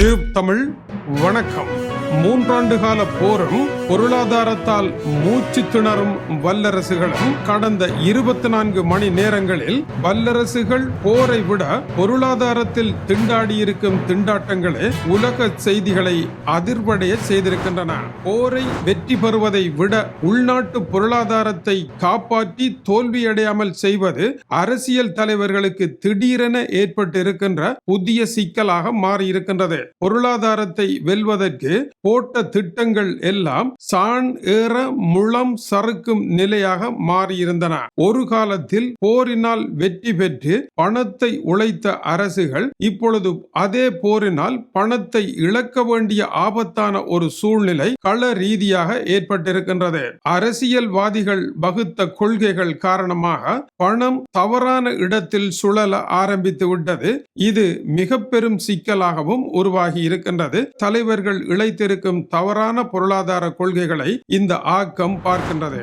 Tube Tamil வணக்கம். மூன்றாண்டு கால போரும் பொருளாதாரத்தால் மூச்சு திணறும் வல்லரசுகளும் கடந்த இருபத்தி நான்கு மணி நேரங்களில் வல்லரசுகள் போரை விட பொருளாதாரத்தில் திண்டாடியிருக்கும் திண்டாட்டங்களே உலக செய்திகளை அதிர்வடைய செய்திருக்கின்றன. போரை வெற்றி பெறுவதை விட உள்நாட்டு பொருளாதாரத்தை காப்பாற்றி தோல்வியடையாமல் செய்வது அரசியல் தலைவர்களுக்கு திடீரென ஏற்பட்டிருக்கின்ற புதிய சிக்கலாக மாறியிருக்கின்றது. பொருளாதாரத்தை வெல்வதற்கு போட்ட திட்டங்கள் எல்லாம் சான் ஏற முளம் சறுக்கும் நிலையாக மாறியிருந்தன. ஒரு காலத்தில் போரினால் வெற்றி பெற்று பணத்தை உழைத்த அரசுகள் இப்பொழுது அதே போரினால் பணத்தை இழக்க வேண்டிய ஆபத்தான ஒரு சூழ்நிலை கள ரீதியாக ஏற்பட்டிருக்கின்றது. அரசியல்வாதிகள் வகுத்த கொள்கைகள் காரணமாக பணம் தவறான இடத்தில் சுழல ஆரம்பித்து விட்டது. இது மிக பெரும் சிக்கலாகவும் உருவாகி இருக்கின்றது. தலைவர்கள் இழைத்திருக்கும் தவறான பொருளாதார கொள்கைகளை இந்த ஆக்கம் பார்க்கின்றது.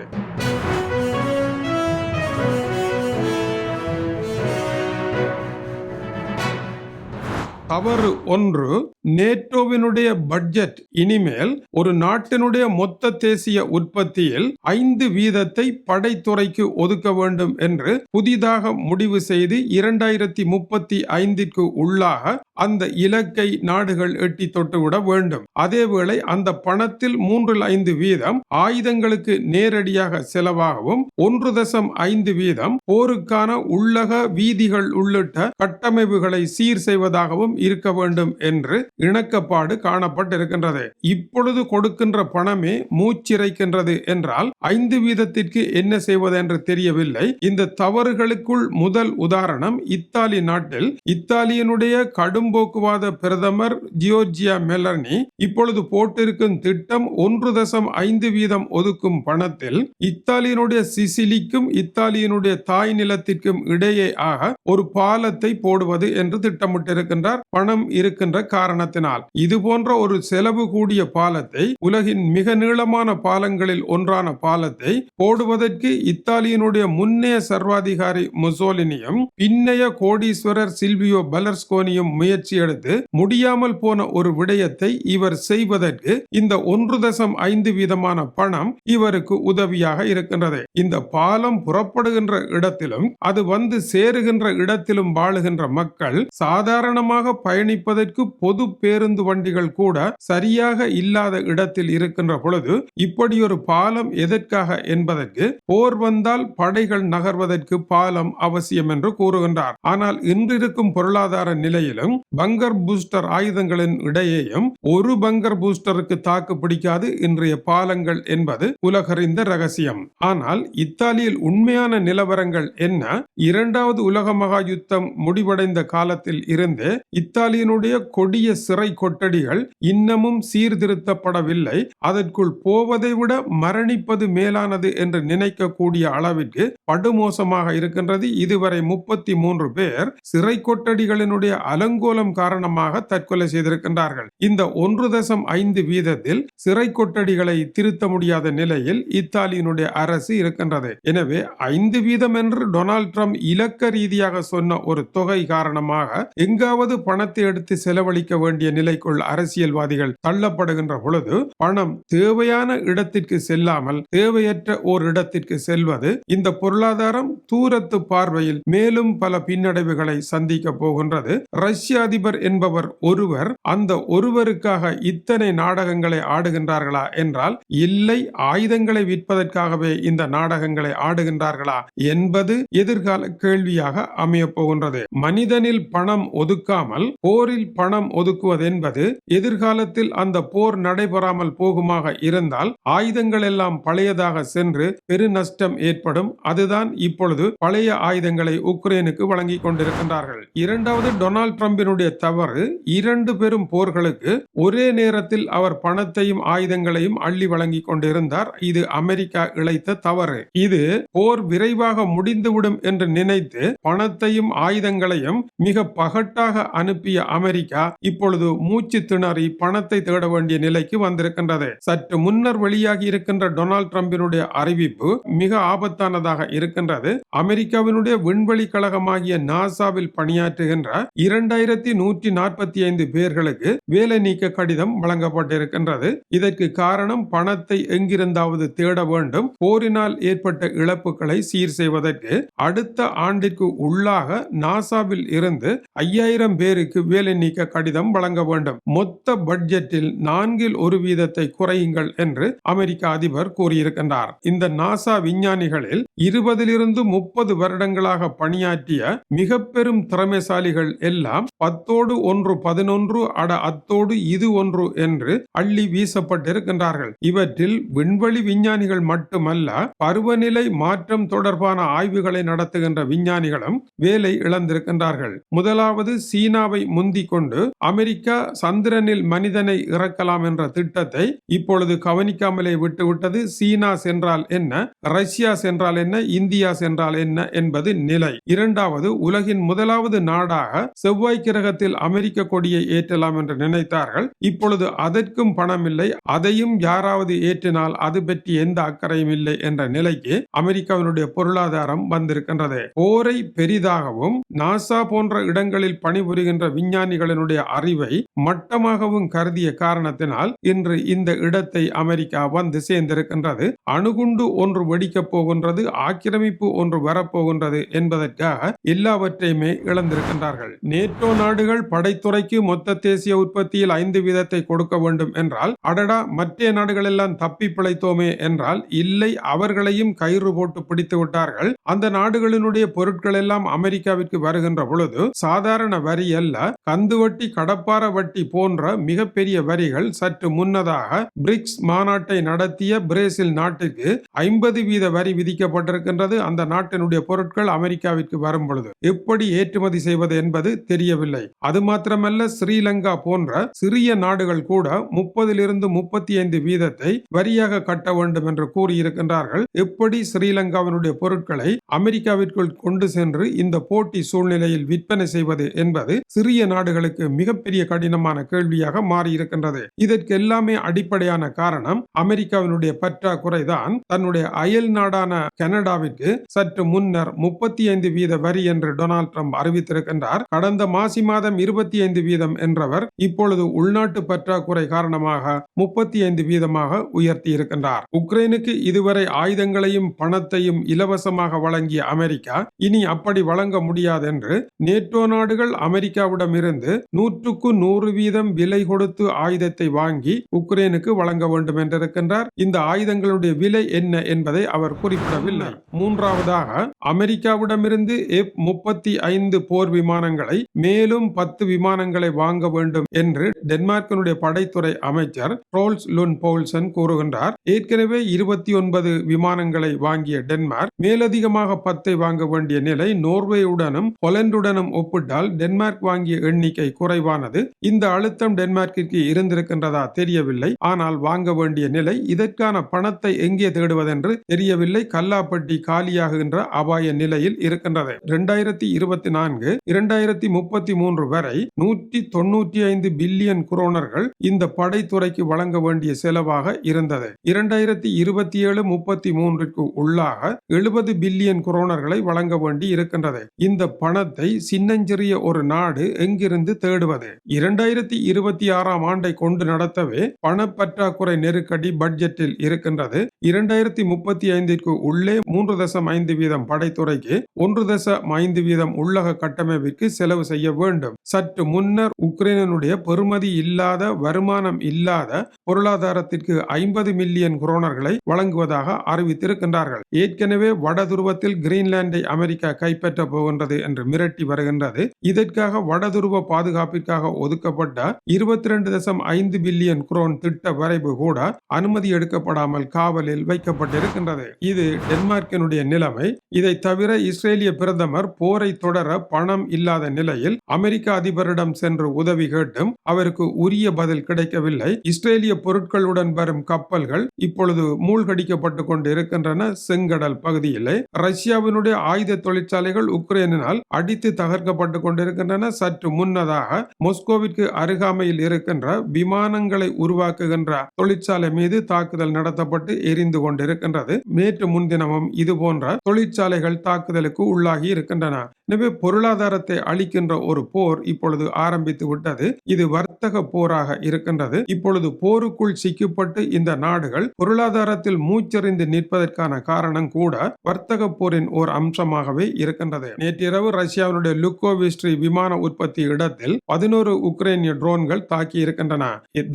தவறு ஒன்று நேட்டோவினுடைய பட்ஜெட் இனிமேல் ஒரு நாட்டினுடைய மொத்த தேசிய உற்பத்தியில் ஐந்து வீதத்தை படைத்துறைக்கு ஒதுக்க வேண்டும் என்று புதிதாக முடிவு செய்து இரண்டாயிரத்தி முப்பத்தி ஐந்திற்கு உள்ளாக அந்த இலக்கை நாடுகள் எட்டி தொட்டுவிட வேண்டும். அதேவேளை அந்த பணத்தில் மூன்றில் ஐந்து வீதம் ஆயுதங்களுக்கு நேரடியாக செலவாகவும் ஒன்று தசம் ஐந்து வீதம் போருக்கான உள்ளக வீதிகள் உள்ளிட்ட கட்டமைப்புகளை சீர் செய்வதாகவும் இருக்க வேண்டும் என்று இணக்கப்பாடு காணப்பட்டிருக்கின்றது. இப்பொழுது கொடுக்கின்ற பணமே மூச்சிறைக்கின்றது என்றால் ஐந்து வீதத்திற்கு என்ன செய்வது என்று தெரியவில்லை. இந்த தவறுகளுக்குள் முதல் உதாரணம் இத்தாலி நாட்டில் இத்தாலியினுடைய கடும்போக்குவாத பிரதமர் ஜியோர்ஜியா மெலர்னி இப்பொழுது போட்டிருக்கும் திட்டம் ஒன்று தசம் ஐந்து வீதம் ஒதுக்கும் பணத்தில் இத்தாலியனுடைய சிசிலிக்கும் இத்தாலியனுடைய தாய் நிலத்திற்கும் இடையே ஆக ஒரு பாலத்தை போடுவது என்று திட்டமிட்டிருக்கின்றார். பணம் இருக்கின்ற காரணத்தினால். இது போன்ற ஒரு செலவு கூடிய பாலத்தை உலகின் மிக நீளமான பாலங்களில் ஒன்றான பாலத்தை போடுவதற்கு இத்தாலியினுடைய முன்னைய சர்வாதிகாரி முசோலினியும் பின்னைய கோடீஸ்வரர் சில்வியோ பலர்ஸ்கோனியும் முயற்சி எடுத்து முடியாமல் போன ஒரு விடயத்தை இவர் செய்வதற்கு இந்த ஒன்று தசம் ஐந்து வீதமான பணம் இவருக்கு உதவியாக இருக்கின்றது. இந்த பாலம் புறப்படுகின்ற இடத்திலும் அது வந்து சேருகின்ற இடத்திலும் வாழுகின்ற மக்கள் சாதாரணமாக பயணிப்பதற்கு பொது பேருந்து வண்டிகள் கூட சரியாக இல்லாத இடத்தில் இருக்கின்ற பொழுது இப்படி ஒரு பாலம் எதற்காக என்பதற்கு போர் வந்தால் படைகள் நகர்வதற்கு பாலம் அவசியம் என்று கூறுகின்றார். ஆனால் இன்றிருக்கும் பொருளாதார நிலையிலும் பங்கர் பூஸ்டர் ஆயுதங்களின் இடையேயும் ஒரு பங்கர் பூஸ்டருக்கு தாக்கு பிடிக்காது இன்றைய பாலங்கள் என்பது உலகறிந்த ரகசியம். ஆனால் இத்தாலியில் உண்மையான நிலவரங்கள் என்ன? இரண்டாவது உலக மகா யுத்தம் முடிவடைந்த காலத்தில் இருந்தே இத்தாலியினுடைய கொடிய சிறை கொட்டடிகள் இன்னமும் சீர்திருத்தப்படவில்லை. அதற்குள் போவதை விட மரணிப்பது மேலானது என்று நினைக்கக்கூடிய அளவிற்கு படுமோசமாக இருக்கின்றது. இதுவரை முப்பத்தி மூன்று பேர் சிறை கொட்டடிகளினுடைய அலங்கோலம் காரணமாக தற்கொலை செய்திருக்கின்றார்கள். இந்த ஒன்று தசம் ஐந்து வீதத்தில் சிறை கொட்டடிகளை திருத்த முடியாத நிலையில் இத்தாலியினுடைய அரசு இருக்கின்றது. எனவே ஐந்து வீதம் என்று டொனால்ட் ட்ரம்ப் இலக்க ரீதியாக சொன்ன ஒரு தொகை காரணமாக எங்காவது பணத்தை எடுத்து செலவழிக்க வேண்டிய நிலைக்குள் அரசியல்வாதிகள் தள்ளப்படுகின்ற பொழுது பணம் தேவையான இடத்திற்கு செல்லாமல் தேவையற்ற ஓர் இடத்திற்கு செல்வது இந்த பொருளாதாரம் தூரத்து பார்வையில் மேலும் பல பின்னடைவுகளை சந்திக்க போகின்றது. ரஷ்ய அதிபர் என்பவர் ஒருவர் அந்த ஒருவருக்காக இத்தனை நாடகங்களை ஆடுகின்றார்களா என்றால் இல்லை ஆயுதங்களை விற்பதற்காகவே இந்த நாடகங்களை ஆடுகின்றார்களா என்பது எதிர்கால கேள்வியாக அமைய போகின்றது. மனிதனில் பணம் ஒதுக்காமல் போரில் பணம் ஒதுக்குவது என்பது எதிர்காலத்தில் அந்த போர் நடைபெறாமல் போகுமாக இருந்தால் ஆயுதங்கள் எல்லாம் பழையதாக சென்று பெரு நஷ்டம் ஏற்படும். அதுதான் இப்பொழுது பழைய ஆயுதங்களை உக்ரைனுக்கு வழங்கி கொண்டிருக்கின்றார்கள். இரண்டாவது டொனால்ட் ட்ரம்பினுடைய தவறு இரண்டு பெரும் போர்களுக்கு ஒரே நேரத்தில் அவர் பணத்தையும் ஆயுதங்களையும் அள்ளி வழங்கி கொண்டிருந்தார். இது அமெரிக்கா இழைத்த தவறு. இது போர் விரைவாக முடிந்துவிடும் என்று நினைத்து பணத்தையும் ஆயுதங்களையும் மிக பகட்டாக அனுப்பி அனுப்பிய அமெரிக்கா இப்பொழுது மூச்சு திணறி பணத்தை தேட வேண்டிய நிலைக்கு வந்திருக்கின்றது. சற்று முன்னர் வெளியாகி இருக்கின்ற டொனால்டு டிரம்பினுடைய அறிவிப்பு மிக ஆபத்தானதாக இருக்கின்றது. அமெரிக்காவினுடைய விண்வெளி கழகமாகிய நாசாவில் பணியாற்றுகின்ற இரண்டாயிரத்தி நூற்றி நாற்பத்தி ஐந்து பேர்களுக்கு வேலை நீக்க கடிதம் வழங்கப்பட்டிருக்கின்றது. இதற்கு காரணம் பணத்தை எங்கிருந்தாவது தேட வேண்டும் போரினால் ஏற்பட்ட இழப்புகளை சீர் செய்வதற்கு அடுத்த ஆண்டிற்கு உள்ளாக நாசாவில் இருந்து ஐயாயிரம் பேருக்கு வேலை நீக்க கடிதம் வழங்க வேண்டும். மொத்த பட்ஜெட்டில் நான்கில் ஒரு வீதத்தை குறையுங்கள் என்று அமெரிக்க அதிபர் கூறியிருக்கின்றார். இந்த நாசா விஞ்ஞானிகளில் இருபதிலிருந்து முப்பது வருடங்களாக பணியாற்றிய மிக பெரும் திறமைசாலிகள் எல்லாம் பத்தோடு ஒன்று பதினொன்று அட அத்தோடு இது ஒன்று என்று அள்ளி வீசப்பட்டிருக்கின்றார்கள். இவற்றில் விண்வெளி விஞ்ஞானிகள் மட்டுமல்ல பருவநிலை மாற்றம் தொடர்பான ஆய்வுகளை நடத்துகின்ற விஞ்ஞானிகளும் வேலை இழந்திருக்கின்றார்கள். முதலாவது சீனாவை முந்திக் கொண்டு அமெரிக்கா சந்திரனில் மனிதனை இறக்கலாம் என்ற திட்டத்தை இப்பொழுது கவனிக்காமலே விட்டுவிட்டது. சீனா சென்றால் என்ன? ரஷ்யா சென்றால் என்ன? இந்தியா சென்றால் என்ன? என்பது நிலை. இரண்டாவது உலகின் முதலாவது நாடாக செவ்வாய் கிரகத்தில் அமெரிக்க கொடியை ஏற்றலாம் என்று நினைத்தார்கள். இப்பொழுது அதற்கும் பணமில்லை. அதையும் யாராவது ஏற்றினால் அது பற்றி எந்த அக்கறையும் இல்லை என்ற நிலைக்கு அமெரிக்காவினுடைய பொருளாதாரம் வந்திருக்கின்றது. போரை பெரிதாகவும் நாசா போன்ற இடங்களில் பணிபுரிகின்ற போன்ற விஞ்ஞானிகளினுடைய அறிவை மட்டமாகவும் கருதிய காரணத்தினால் இன்று இந்த இடத்தை அமெரிக்கா வந்து சேர்ந்திருக்கின்றது. அணுகுண்டு ஒன்று வெடிக்கப் போகின்றது ஆக்கிரமிப்பு ஒன்று வரப்போகின்றது என்பதற்காக எல்லாவற்றையுமே இழந்திருக்கின்றார்கள். நேட்டோ நாடுகள் படைத்துறைக்கு மொத்த தேசிய உற்பத்தியில் ஐந்து வீதத்தை கொடுக்க வேண்டும் என்றால் அடடா மற்ற நாடுகள் எல்லாம் தப்பி பிழைத்தோமே என்றால் இல்லை அவர்களையும் கயிறு போட்டு பிடித்து விட்டார்கள். அந்த நாடுகளினுடைய பொருட்கள் எல்லாம் அமெரிக்காவிற்கு வருகின்ற பொழுது சாதாரண வரி அல்ல. கந்து வட்டி கடப்பார வட்டி போன்ற மிகப்பெரிய வரிகள் சற்று முன்னதாக பிரிக்ஸ் மாநாட்டை நடத்திய பிரேசில் நாட்டுக்கு ஐம்பது வீத வரி விதிக்கப்பட்டிருக்கின்றது. அந்த நாட்டினுடைய பொருட்கள் அமெரிக்காவிற்கு வரும் பொழுது. எப்படி ஏற்றுமதி செய்வது என்பது தெரியவில்லை. அது மாத்திரமல்ல ஸ்ரீலங்கா போன்ற சிறிய நாடுகள் கூட முப்பதிலிருந்து முப்பத்தி ஐந்து வீதத்தை வரியாக கட்ட வேண்டும் என்று கூறியிருக்கின்றார்கள். எப்படி ஸ்ரீலங்காவினுடைய பொருட்களை அமெரிக்காவிற்குள் கொண்டு சென்று இந்த போட்டி சூழ்நிலையில் விற்பனை செய்வது என்பது சிறிய நாடுகளுக்கு மிகப்பெரிய கடினமான கேள்வியாக மாறியிருக்கின்றது. இதற்கு எல்லாமே அடிப்படையான காரணம் அமெரிக்காவினுடைய பற்றாக்குறை தான். தன்னுடைய அயல் நாடான கனடாவிற்கு சற்று முன்னர் முப்பத்தி ஐந்து வீத வரி என்று டொனால்ட் ட்ரம்ப் அறிவித்திருக்கின்றார். கடந்த மாசி மாதம் இருபத்தி ஐந்து வீதம் என்றவர் இப்பொழுது உள்நாட்டு பற்றாக்குறை காரணமாக முப்பத்தி ஐந்து வீதமாக உயர்த்தி இருக்கின்றார் உக்ரைனுக்கு இதுவரை ஆயுதங்களையும் பணத்தையும் இலவசமாக வழங்கிய அமெரிக்கா இனி அப்படி வழங்க முடியாது என்று நேட்டோ நாடுகள் அமெரிக்கா ரஷ்யாவிடமிருந்து நூற்றுக்கு நூறு வீதம் விலை கொடுத்து ஆயுதத்தை வாங்கி உக்ரைனுக்கு வழங்க வேண்டும் என்றிருக்கின்றார். இந்த ஆயுதங்களுடைய விலை என்ன என்பதை அவர் குறிப்பிடவில்லை. மூன்றாவதாக அமெரிக்காவிடமிருந்து எஃப் முப்பத்தி ஐந்து போர் விமானங்களை மேலும் பத்து விமானங்களை வாங்க வேண்டும் என்று டென்மார்க்கினுடைய படைத்துறை அமைச்சர் ரோல்ஸ் லுன் போல்சன் கூறுகின்றார். ஏற்கனவே இருபத்தி ஒன்பது விமானங்களை வாங்கிய டென்மார்க் மேலதிகமாக பத்தை வாங்க வேண்டிய நிலை நோர்வேயுடனும் பொலண்டுடனும் ஒப்பிட்டால் டென்மார்க் வாங்கிய எண்ணிக்கை குறைவானது. இந்த அழுத்தம் டென்மார்க்கிற்கு இருந்திருக்கின்றதா தெரியவில்லை. ஆனால் வாங்க வேண்டிய நிலை இதற்கான பணத்தை எங்கே தேடுவதென்று தெரியவில்லை. கல்லாப்பட்டி காலியாகின்ற அபாய நிலையில் இருக்கின்றது. இரண்டாயிரத்தி இருபத்தி நான்கு இரண்டாயிரத்தி முப்பத்தி மூன்று வரை நூற்றி தொன்னூற்றி ஐந்து பில்லியன் குரோனர்கள் இந்த படைத்துறைக்கு வழங்க வேண்டிய செலவாக இருந்தது. இரண்டாயிரத்தி இருபத்தி ஏழு முப்பத்தி மூன்றுக்கு உள்ளாக எழுபது பில்லியன் குரோனர்களை வழங்க வேண்டி இருக்கின்றது. இந்த பணத்தை சின்னஞ்சிறிய ஒரு நாடு எங்கிருந்து தேடுவது? இரண்டாயிரத்தி இருபத்தி ஆறாம் ஆண்டை கொண்டு நடத்தவே பணப்பற்றாக்குறை நெருக்கடி பட்ஜெட்டில் இருக்கின்றது. இரண்டாயிரத்தி முப்பத்தி ஐந்திற்கு உள்ளே மூன்று தசம் ஐந்து வீதம் படைத்துறைக்கு ஒன்று தசம் ஐந்து வீதம் உள்ளக கட்டமைப்பிற்கு செலவு செய்ய வேண்டும். சற்று முன்னர் உக்ரைனுடைய பெறுமதி இல்லாத வருமானம் இல்லாத பொருளாதாரத்திற்கு ஐம்பது மில்லியன் குரோனர்களை வழங்குவதாக அறிவித்திருக்கின்றார்கள். ஏற்கனவே வட துருவத்தில் கிரீன்லாண்டை அமெரிக்கா கைப்பற்ற போகின்றது என்று மிரட்டி வருகின்றது. இதற்காக வடதுருவ பாதுகாப்பிற்காக ஒதுக்கப்பட்ட இருபத்தி ரெண்டு தசம் ஐந்து பில்லியன் குரோன் திட்ட வரைவு கூட அனுமதி எடுக்கப்படாமல் காவலில் வைக்கப்பட்டிருக்கின்றது. இது டென்மார்க்கினுடைய நிலைமை. இதை தவிர இஸ்ரேலிய பிரதமர் போரை தொடர பணம் இல்லாத நிலையில் அமெரிக்க அதிபரிடம் சென்று உதவி கேட்டும் அவருக்கு உரிய பதில் கிடைக்கவில்லை. இஸ்ரேலிய பொருட்களுடன் வரும் கப்பல்கள் இப்பொழுது மூழ்கடிக்கப்பட்டு கொண்டு இருக்கின்றன செங்கடல் பகுதியிலே ரஷ்யாவினுடைய ஆயுத தொழிற்சாலைகள் உக்ரைனினால் அடித்து தகர்க்கப்பட்டு கொண்டிருக்கின்றன. சற்று முன்னதாக மொஸ்கோவிற்கு அருகாமையில் இருக்கின்ற விமானங்களை உருவாக்குகின்ற தொழிற்சாலை மீது தாக்குதல் நடத்தப்பட்டு எரிந்து கொண்டிருக்கின்றது. நேற்று முன்தினமும் இது போன்ற தொழிற்சாலைகள் தாக்குதலுக்கு உள்ளாகி இருக்கின்றன. எனவே பொருளாதாரத்தை அளிக்கின்ற ஒரு போர் இப்பொழுது ஆரம்பித்து விட்டது. இது வர்த்தக போராக இருக்கின்றது. இப்பொழுது போருக்குள் சிக்கப்பட்டு இந்த நாடுகள் பொருளாதாரத்தில் மூச்சறிந்து நிற்பதற்கான காரணம் கூட வர்த்தக போரின் ஓர் அம்சமாகவே இருக்கின்றது. நேற்றிரவு ரஷ்யாவினுடைய லுக்கோவிஸ்ட்ரி விமான உற்பத்தி இடத்தில் பதினோரு உக்ரைனிய ட்ரோன்கள் தாக்கி இருக்கின்றன.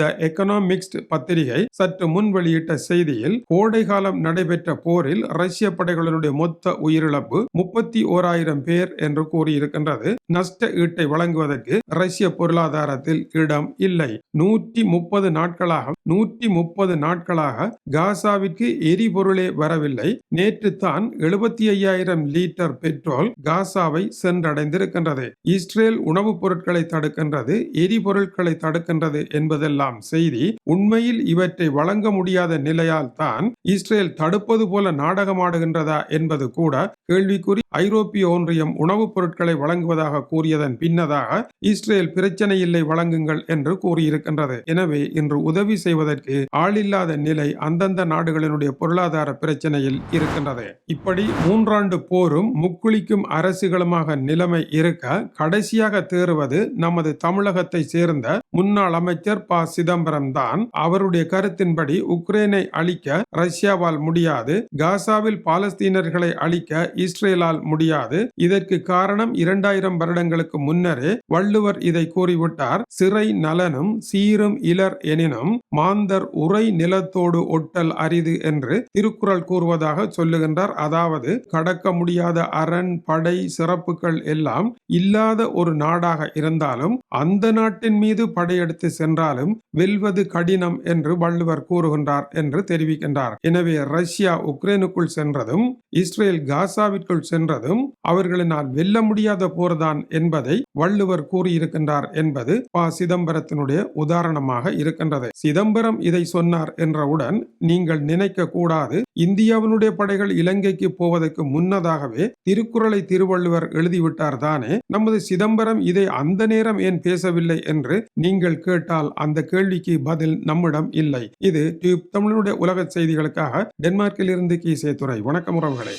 த எக்கனாமிக்ஸ்ட் பத்திரிகை சற்று முன் வெளியிட்ட செய்தியில் கோடை காலம் நடைபெற்ற போரில் ரஷ்ய படைகளினுடைய மொத்த உயிரிழப்பு முப்பத்தி ஓராயிரம் பேர் என்று கூறியிருக்கின்றது. நஷ்ட ஈட்டை வழங்குவதற்கு ரஷ்ய பொருளாதாரத்தில் இடம் இல்லை. நூற்றி முப்பது நாட்களாக நூற்றி முப்பது நாட்களாக காசாவிற்கு எரிபொருளே வரவில்லை. நேற்று தான் எழுபத்தி ஐயாயிரம் லிட்டர் பெட்ரோல் காசாவை சென்றடைந்திருக்கின்றது. இஸ்ரேல் உணவுப் பொருட்களை தடுக்கின்றது எரிபொருட்களை தடுக்கின்றது என்பதெல்லாம் செய்தி உண்மையில் இவற்றை வழங்க முடியாத நிலையால் தான் இஸ்ரேல் தடுப்பது போல நாடகமாடுகின்றதா என்பது கூட கேள்விக்குறி. ஐரோப்பிய ஒன்றியம் உணவுப் பொருட்களை வழங்குவதாக கூறியதன் பின்னதாக இஸ்ரேல் பிரச்சனை இல்லை வழங்குங்கள் என்று கூறியிருக்கின்றது. எனவே இன்று உதவி செய்வதற்கு ஆளில்லாத நிலை அந்தந்த நாடுகளினுடைய பொருளாதார பிரச்சனையில் இருக்கின்றது. இப்படி மூன்றாண்டு போரும் முக்குளிக்கும் அரசுகளுமாக நிலைமை இருக்க கடைசியாக தேறுவது நமது தமிழகத்தை சேர்ந்த முன்னாள் அமைச்சர் ப. சிதம்பரம் தான். அவருடைய கருத்தின்படி உக்ரைனை அழிக்க ரஷ்யாவால் முடியாது. காசாவில் பாலஸ்தீனர்களை அழிக்க இஸ்ரேலால் முடியாது. இதற்கு காரணம் இரண்டாயிரம் வருடங்களுக்கு முன்னரே வள்ளுவர் இதை கூறிவிட்டார். சிறை நலனும் சீரும் இலர் எனினும் மாந்தர் உரை நிலத்தோடு ஒட்டல் அரிது என்று திருக்குறள் கூறுவதாக சொல்லுகின்றார். அதாவது கடக்க முடியாத அரண் படை சிறப்புகள் எல்லாம் இல்லாத ஒரு நாடாக இருந்தாலும் அந்த நாட்டின் மீது படையெடுத்து சென்றாலும் வெல்வது கடினம் என்று வள்ளுவர் கூறுகின்றார் என்று தெரிவிக்கின்றார். எனவே ரஷ்யா உக்ரைனுக்குள் சென்றதும் இஸ்ரேல் காசாவிற்குள் சென்றதும் அவர்களினால் வெல்ல முடியாத போர்தான் என்பதை வள்ளுவர் கூறியிருக்கின்றார் என்பது ப. சிதம்பரத்தினுடைய உதாரணமாக இருக்கின்றது. சிதம்பரம் இதை சொன்னார் என்றவுடன் நீங்கள் நினைக்க கூடாது. இந்தியாவினுடைய படைகள் இலங்கைக்கு போவதற்கு முன்னதாகவே திருக்குறளை திருவள்ளுவர் எழுதிவிட்டார் தானே. நமது சிதம்பரம் இதை அந்த நேரம் ஏன் பேசவில்லை என்று நீங்கள் கேட்டால் அந்த கேள்விக்கு பதில் நம்மிடம் இல்லை. இது டியூப் தமிழனுடைய உலக செய்திகளுக்காக டென்மார்க்கில் இருந்து கீசே துறை வணக்கம் உறவுகளே.